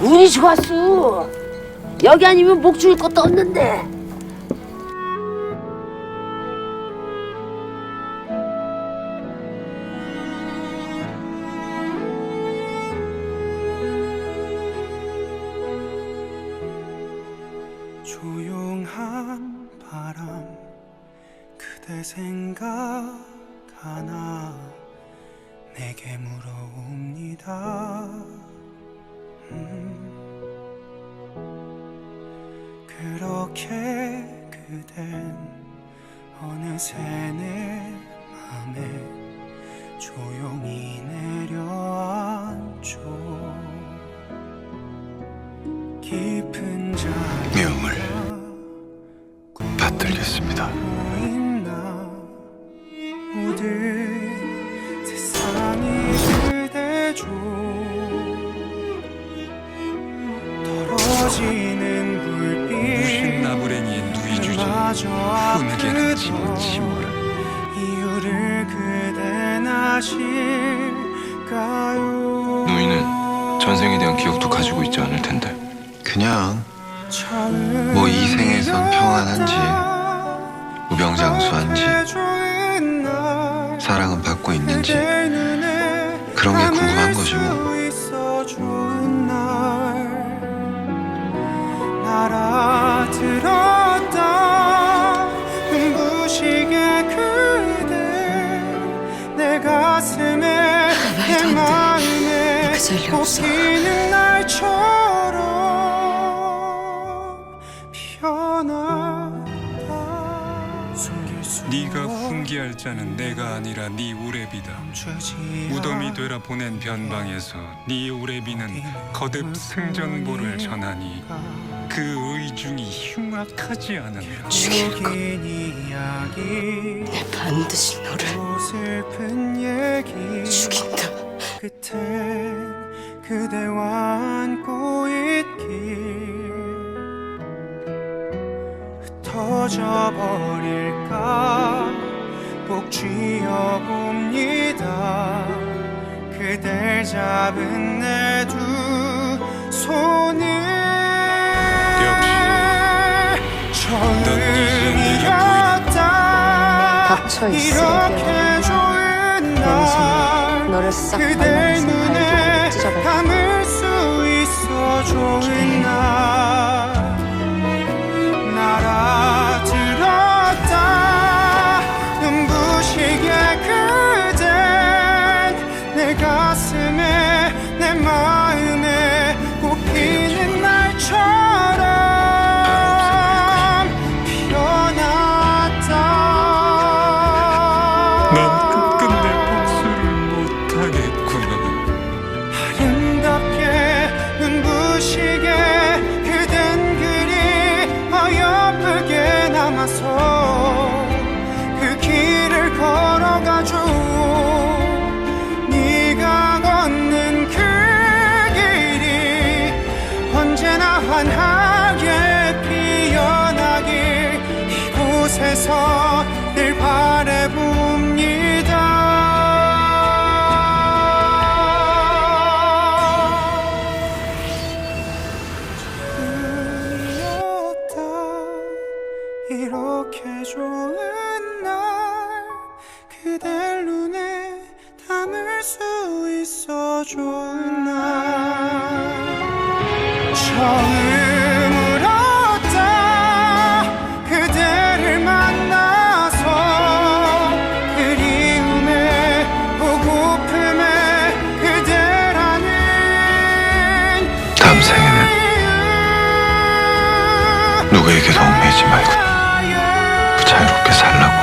운이 좋았어. 여기 아니면 목 죽일 것도 없는데. 조용한 바람 그대 생각 하나 내게 물어옵니다 음. 그렇게 그댄 어느새 내 맘에 조용히 내려앉죠 깊은 잠 명을 받들겠습니다. 훈계는 아프죠 집어 치워라 이유를 그댄 아실까요 누이는 전생에 대한 기억도 가지고 있지 않을 텐데. 그냥 뭐 이 생에선 평안한지 무병장수한지 날 사랑은 받고 있는지 그런 게 궁금한 거지 뭐. 내 가슴에 내 마음에 그 전리 없어. 날처럼 수 네가 훈계할 자는 내가 아니라 네 우레비다 무덤이 되라 보낸 변방에서 네 우레비는 거듭 승전보를 전하니 그 의중이 흉악하지 않으며 죽일 거. 긴 이야기 내 반드시 너를 죽인다. 그대와 안고 있길 흩어져 버릴 까꼭 쥐어 봅니다. 그댈 잡은 내 두 손을 처음이었다. 닥쳐 이렇게 좋은 날 그댈 눈에 발톱 곳에서 늘 바라봅니다. 꿈이었다. 이렇게 좋은 날 그댈 눈에 담을 수 있어 좋은 날. 처음 누구에게도 얽매이지 말고 자유롭게 살라고.